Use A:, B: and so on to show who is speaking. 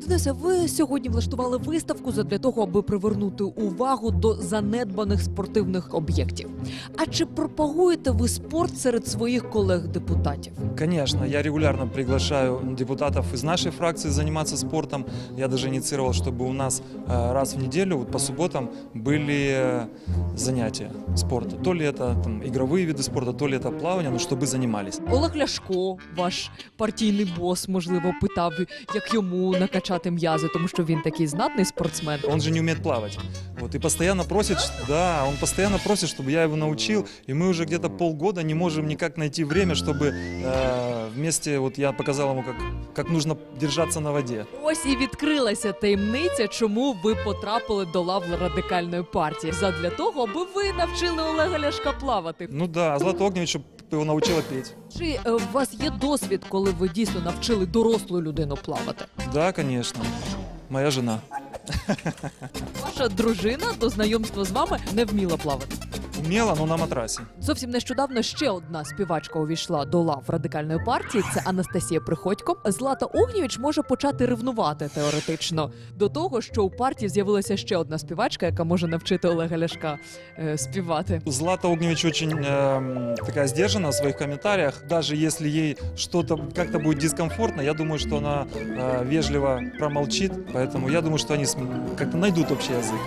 A: Денисе, ви сьогодні влаштували виставку задля того, аби привернути увагу до занедбаних спортивних об'єктів. А чи пропагуєте ви спорт серед своїх колег-депутатів?
B: Конечно, я регулярно приглашаю депутатов из нашей фракции заниматься спортом. Я даже инициировал, чтобы у нас э, раз в неделю, вот по субботам, были э, занятия спорта. То ли это там, игровые виды спорта, то ли это плавание, но чтобы занимались.
A: Олег Ляшко, ваш партійний бос, можливо, питав, як йому накачати м'язи, тому що він такий знатний спортсмен.
B: Он же не умеет плавать. Вот, и постоянно просит, ш- да, он постоянно просит, чтобы я его научил, и мы уже где-то полгода не можем никак найти время, чтобы э, вместе, вот я показал ему, как, как нужно держаться на воде.
A: Ось і відкрилася таємниця, чому ви потрапили до лав радикальної партії. Задля того, аби ви навчили Олега Ляшка плавати.
B: Ну да, Злата Огневич його научила петь.
A: Чи е, у вас є досвід, коли ви дійсно навчили дорослу людину плавати?
B: Да, звісно. Моя жена.
A: Ваша дружина до знайомства з вами не вміла плавати.
B: Умела, но на матрасе.
A: Зовсім нещодавно ще одна співачка увійшла до лав радикальної партії. Це Анастасія Приходько. Злата Огнєвіч може почати ревнувати теоретично до того, що у партії з'явилася ще одна співачка, яка може навчити Олега Ляшка е, співати.
B: Злата Огневич очень эм, такая сдержана в своих комментариях. Даже если ей что-то как-то будет дискомфортно, я думаю, что она э, вежливо промолчит. Поэтому я думаю, что они с- как-то найдут общий язык.